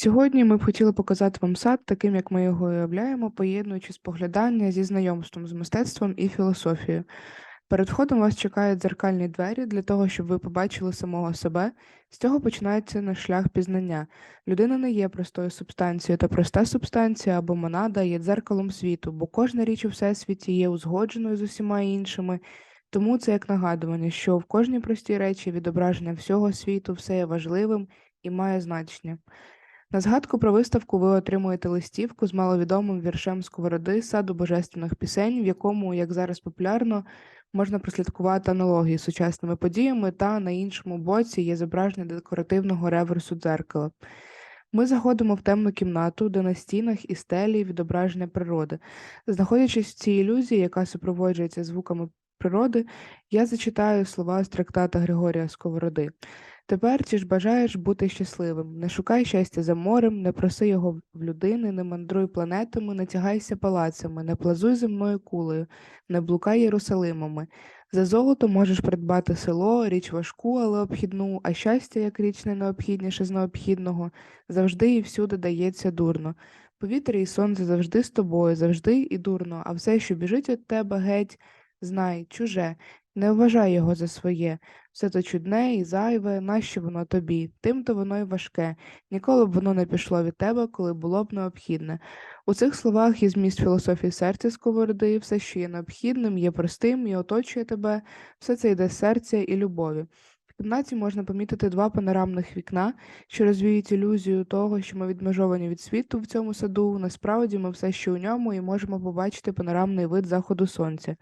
Сьогодні ми б хотіли показати вам сад таким, як ми його уявляємо, поєднуючи споглядання зі знайомством з мистецтвом і філософією. Перед входом вас чекають дзеркальні двері для того, щоб ви побачили самого себе. З цього починається наш шлях пізнання. Людина не є простою субстанцією, та проста субстанція або монада є дзеркалом світу, бо кожна річ у всесвіті є узгодженою з усіма іншими. Тому це як нагадування, що в кожній простій речі відображення всього світу все є важливим і має значення. На згадку про виставку ви отримуєте листівку з маловідомим віршем Сковороди саду божественних пісень, в якому, як зараз популярно, можна прослідкувати аналогії з сучасними подіями, та на іншому боці є зображення декоративного реверсу дзеркала. Ми заходимо в темну кімнату, де на стінах і стелі відображення природи. Знаходячись в цій ілюзії, яка супроводжується звуками природи, я зачитаю слова з трактата Григорія Сковороди. Тепер чи ж бажаєш бути щасливим? Не шукай щастя за морем, не проси його в людини, не мандруй планетами, не тягайся палацами, не плазуй земною кулею, не блукай Єрусалимами. За золото можеш придбати село, річ важку, але обхідну, а щастя, як річ не необхідніше з необхідного, завжди і всюди дається дурно. Повітря і сонце завжди з тобою, завжди і дурно, а все, що біжить від тебе геть, знай, чуже, не вважай його за своє. Все то чудне і зайве, нащо воно тобі, тим-то воно й важке, ніколи б воно не пішло від тебе, коли було б необхідне. У цих словах є зміст філософії серця сковороди, все, що є необхідним, є простим і оточує тебе, все це йде з серця і любові. Кімнаті можна помітити два панорамних вікна, що розвіють ілюзію того, що ми відмежовані від світу в цьому саду. Насправді ми все ще у ньому і можемо побачити панорамний вид заходу сонця.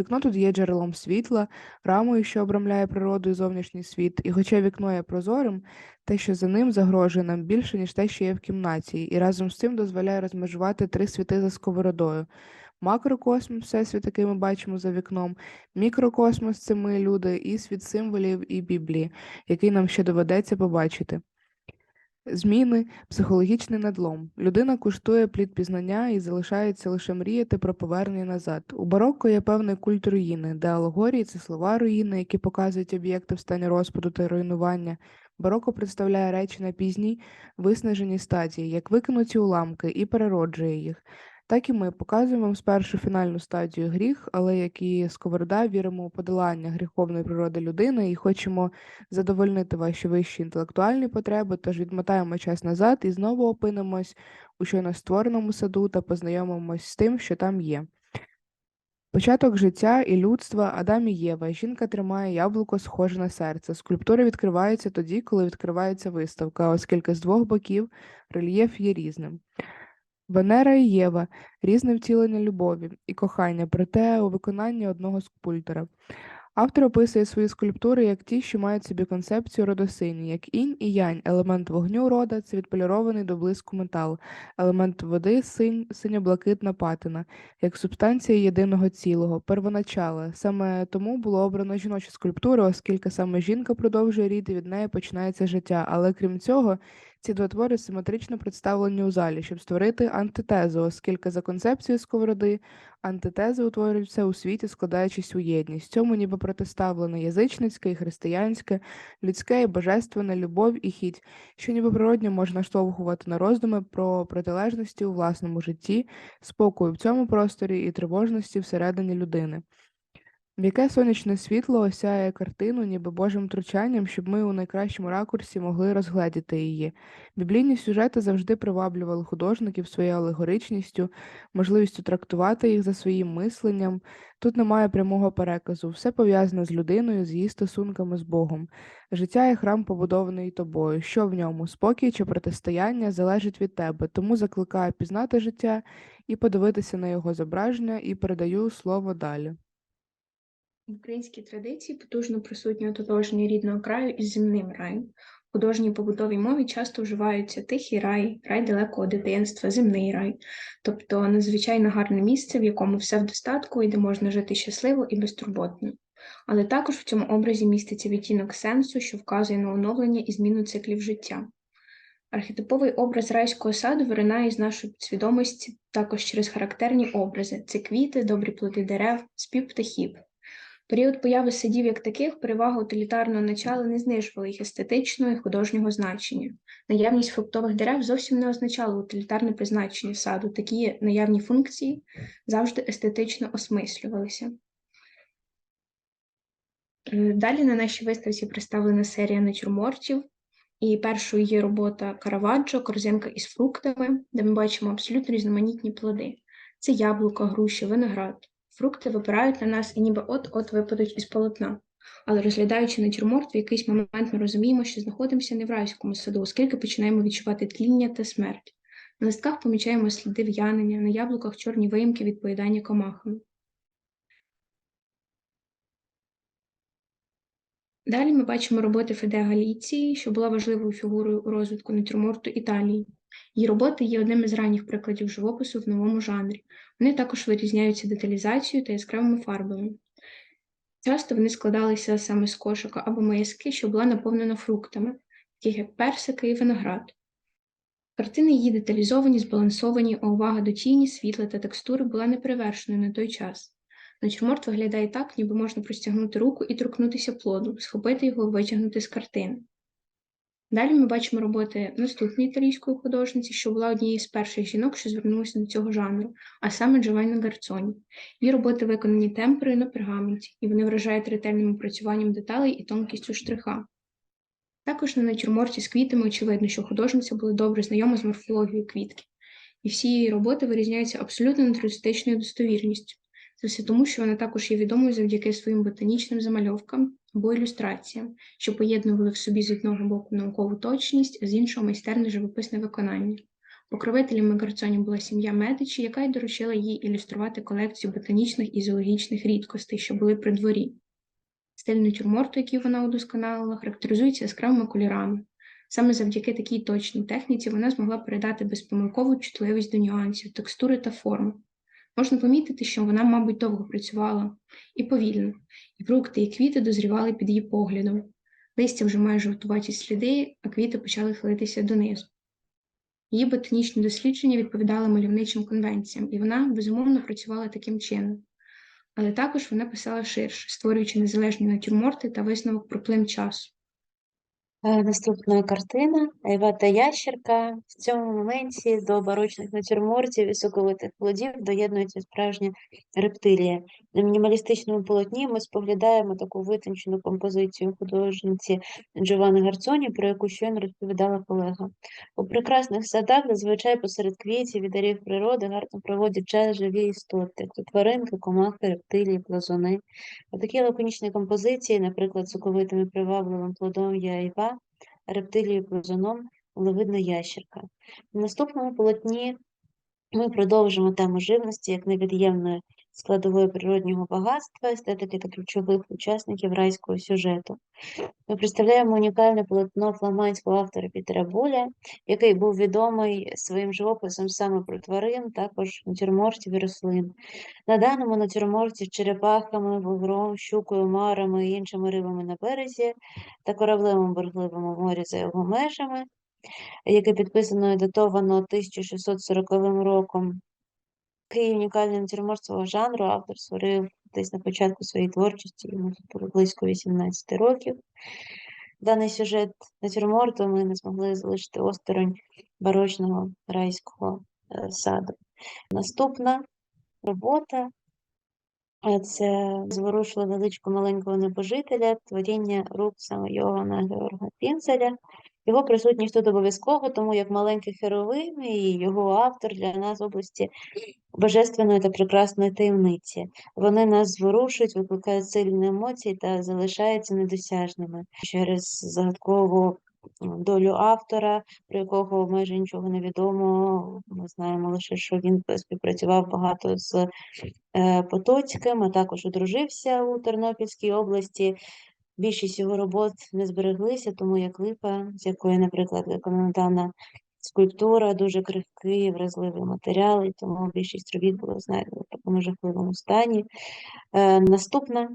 Вікно тут є джерелом світла, рамою, що обрамляє природу і зовнішній світ, і хоча вікно є прозорим, те, що за ним загрожує нам більше, ніж те, що є в кімнаті, і разом з цим дозволяє розмежувати три світи за сковородою. Макрокосмос, всесвіт, який ми бачимо за вікном, мікрокосмос це ми люди, і світ символів і Біблії, який нам ще доведеться побачити. Зміни, психологічний надлом. Людина куштує плід пізнання і залишається лише мріяти про повернення назад. У барокко є певний культ руїни, де алегорії це слова руїни, які показують об'єкти в стані розпаду та руйнування. Бароко представляє речі на пізній виснаженій стадії, як викинуті уламки, і перероджує їх. Так і ми показуємо вам спершу фінальну стадію гріх, але як і сковорода, віримо у подолання гріховної природи людини і хочемо задовольнити ваші вищі інтелектуальні потреби, тож відмотаємо час назад і знову опинимось у щойно створеному саду та познайомимось з тим, що там є. Початок життя і людства Адам і Єва. Жінка тримає яблуко, схоже на серце. Скульптура відкривається тоді, коли відкривається виставка, оскільки з двох боків рельєф є різним. Венера і Єва різне втілення любові і кохання, проте у виконанні одного скульптора. Автор описує свої скульптури як ті, що мають собі концепцію родосині, як інь і янь, елемент вогню рода це відполірований до блиску метал, елемент води синь, синьо-блакитна патина, як субстанція єдиного цілого, первоначала. Саме тому було обрано жіночу скульптуру, оскільки саме жінка продовжує рід і від неї починається життя. Але крім цього, ці два твори симетрично представлені у залі, щоб створити антитезу, оскільки за концепцією сковороди антитези утворюються у світі, складаючись у єдність. Цьому ніби протиставлене язичницьке і християнське, людське і божественне, любов і хіть, що ніби природньо можна штовхувати на роздуми про протилежності у власному житті, спокою в цьому просторі і тривожності всередині людини. М'яке сонячне світло осяє картину, ніби Божим втручанням, щоб ми у найкращому ракурсі могли розгледіти її. Біблійні сюжети завжди приваблювали художників своєю алегоричністю, можливістю трактувати їх за своїм мисленням. Тут немає прямого переказу, все пов'язане з людиною, з її стосунками з Богом. Життя є храм, побудований тобою. Що в ньому? Спокій чи протистояння залежить від тебе, тому закликаю пізнати життя і подивитися на його зображення, і передаю слово далі. В українській традиції потужно присутнє ототожнення рідного краю із земним раєм. В художній побутовій мові часто вживаються тихий рай, рай далекого дитинства, земний рай, тобто надзвичайно гарне місце, в якому все в достатку і де можна жити щасливо і безтурботно. Але також в цьому образі міститься відтінок сенсу, що вказує на оновлення і зміну циклів життя. Архетиповий образ райського саду виринає із нашої підсвідомості також через характерні образи це квіти, добрі плоди дерев, спів птахів. Період появи садів як таких перевага утилітарного начала не знижувала їх естетичного і художнього значення. Наявність фруктових дерев зовсім не означала утилітарне призначення саду. Такі наявні функції завжди естетично осмислювалися. Е, Далі на нашій виставці представлена серія натюрмортів, і першою є робота Караваджо, корзинка із фруктами, де ми бачимо абсолютно різноманітні плоди. Це яблука, груші, виноград. Фрукти випирають на нас і ніби от-от випадуть із полотна. Але розглядаючи натюрморт, в якийсь момент ми розуміємо, що знаходимося не в райському саду, оскільки починаємо відчувати тління та смерть. На листках помічаємо сліди в'янення, на яблуках чорні виїмки від поїдання комахами. Далі ми бачимо роботи Феде Галіції, що була важливою фігурою у розвитку натюрморту Італії. Її роботи є одним із ранніх прикладів живопису в новому жанрі. Вони також вирізняються деталізацією та яскравими фарбами. Часто вони складалися саме з кошика або миски, що була наповнена фруктами, таких як персики і виноград. Картини її деталізовані, збалансовані, а увага до тіні, світла та текстури була неперевершеною на той час. Натюрморт виглядає так, ніби можна простягнути руку і торкнутися плоду, схопити його і витягнути з картини. Далі ми бачимо роботи наступної італійської художниці, що була однією з перших жінок, що звернулися до цього жанру, а саме Джованна Гарцоні. Її роботи виконані темперою на пергаменті, і вони вражають ретельним опрацюванням деталей і тонкістю штриха. Також на натюрморті з квітами очевидно, що художниця була добре знайома з морфологією квітки, і всі її роботи вирізняються абсолютно натуралістичною достовірністю. Це все тому, що вона також є відомою завдяки своїм ботанічним замальовкам або ілюстраціям, що поєднували в собі з одного боку наукову точність, а з іншого майстерне живописне виконання. Покровителями Гарцоні була сім'я Медичі, яка й доручила їй ілюструвати колекцію ботанічних і зоологічних рідкостей, що були при дворі. Стиль натюрморту, який вона удосконалила, характеризується яскравими кольорами. Саме завдяки такій точній техніці вона змогла передати безпомилкову чутливість до нюансів, текстури та форми. Можна помітити, що вона, мабуть, довго працювала і повільно, і фрукти, і квіти дозрівали під її поглядом. Листя вже має жовтуваті сліди, а квіти почали хилитися донизу. Її ботанічні дослідження відповідали мальовничим конвенціям, і вона безумовно працювала таким чином. Але також вона писала ширше, створюючи незалежні натюрморти та висновок про плин часу. Е, Наступна картина Айва та ящерка. В цьому моменті до барочних натюрмортів і соковитих плодів доєднується справжня рептилія. На мінімалістичному полотні ми споглядаємо таку витончену композицію художниці Джованни Гарцоні, про яку щойно розповідала колега. У прекрасних садах, зазвичай посеред квітів і дарів природи, гарно проводять час живі істоти, як то тваринки, комахи, рептилії, плазуни. У такій лаконічній композиції, наприклад, соковитим і привабливим плодом є айва, рептилією плазуном левидна ящерка. В наступному полотні ми продовжимо тему живності як невід'ємної складової природнього багатства, естетики та ключових учасників райського сюжету. Ми представляємо унікальне полотно фламандського автора Пітера Буля, який був відомий своїм живописом саме про тварин, також натюрмортів і рослин. На даному натюрморті черепахами, вугром, щукою, марами і іншими рибами на березі та кораблем у бурхливому морі за його межами, яке підписано і датовано 1640 роком. Такий унікальний натюрморт свого жанру автор створив десь на початку своєї творчості, йому було близько 18 років. Даний сюжет натюрморту ми не змогли залишити осторонь барочного райського е, саду. Наступна робота е, це зворушливе личко маленького небожителя, творіння рук саме Йогана Георга Пінцеля. Його присутність тут обов'язково, тому як маленький херовим і його автор для нас в області божественної та прекрасної таємниці. Вони нас зворушують, викликають сильні емоції та залишаються недосяжними через загадкову долю автора, про якого майже нічого не відомо. Ми знаємо лише, що він співпрацював багато з е, Потоцьким, а також одружився у Тернопільській області. Більшість його робот не збереглися, тому як липа, з якої, наприклад, виконана скульптура, дуже крихкий, вразливий матеріал, і тому більшість робіт було знайдено в такому жахливому стані. Е, наступна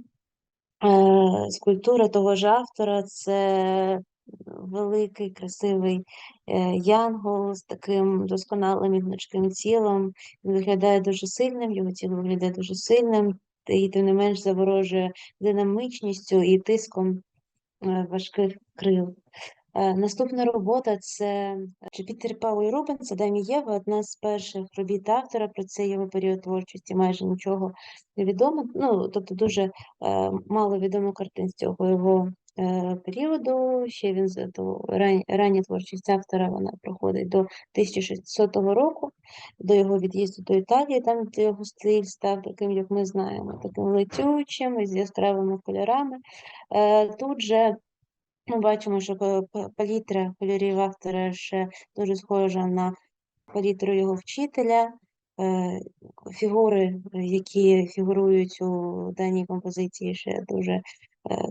е, скульптура того ж автора це великий, красивий е, янгол з таким досконалим і гнучким тілом. Він виглядає дуже сильним, його тіло виглядає дуже сильним. І тим не менш заворожує динамічністю і тиском е, важких крил. Е, Наступна робота це Пітер Пауль Рубенс, Адам і Єва, одна з перших робіт автора про цей його період творчості, майже нічого не відомо. Ну, тобто дуже е, мало відомо картин з цього його періоду. Ще він до рання творчість автора вона проходить до 1600 року, до його від'їзду до Італії, там його стиль став таким, як ми знаємо, таким летючим, з яскравими кольорами. Е, Тут же ми бачимо, що па- па- палітра кольорів автора ще дуже схожа на палітру його вчителя. Е, Фігури, які фігурують у даній композиції, ще дуже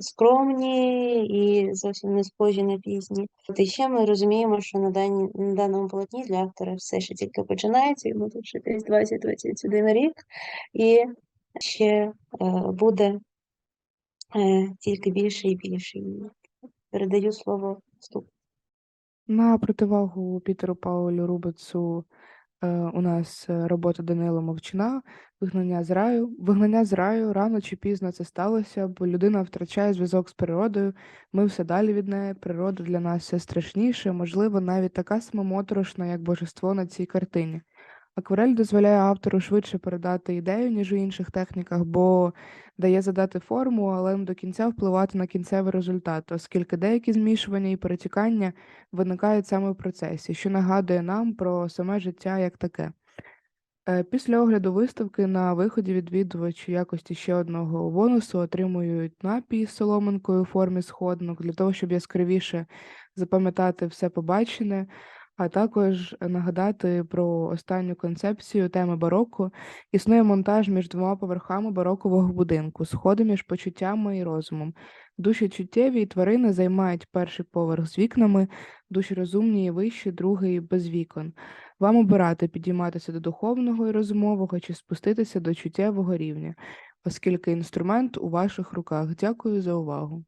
скромні і зовсім не схожі на пісні. І ще ми розуміємо, що на, дані, на даному полотні для автора все ще тільки починається, йому тут ще десь 20-21 рік, і ще е, буде е, тільки більше і більше. Передаю слово вступ. На противагу Пітеру Паулю Рубецу е, у нас е, робота Данила Мовчина Вигнання з раю. Вигнання з раю рано чи пізно це сталося, бо людина втрачає зв'язок з природою. Ми все далі від неї. Природа для нас все страшніше, можливо, навіть така сама моторошна, як божество на цій картині. Акварель дозволяє автору швидше передати ідею, ніж у інших техніках, бо дає задати форму, але до кінця впливати на кінцевий результат, оскільки деякі змішування і перетікання виникають саме в процесі, що нагадує нам про саме життя як таке. Е, Після огляду виставки на виході відвідувачі в якості ще одного бонусу отримують напій з соломинкою у формі сходинок для того, щоб яскравіше запам'ятати все побачене, а також нагадати про останню концепцію теми бароко. Існує монтаж між двома поверхами барокового будинку, сходи між почуттями і розумом. Душі чуттєві і тварини займають перший поверх з вікнами, душі розумні і вищі, другий без вікон. Вам обирати підійматися до духовного і розумового чи спуститися до чуттєвого рівня, оскільки інструмент у ваших руках. Дякую за увагу.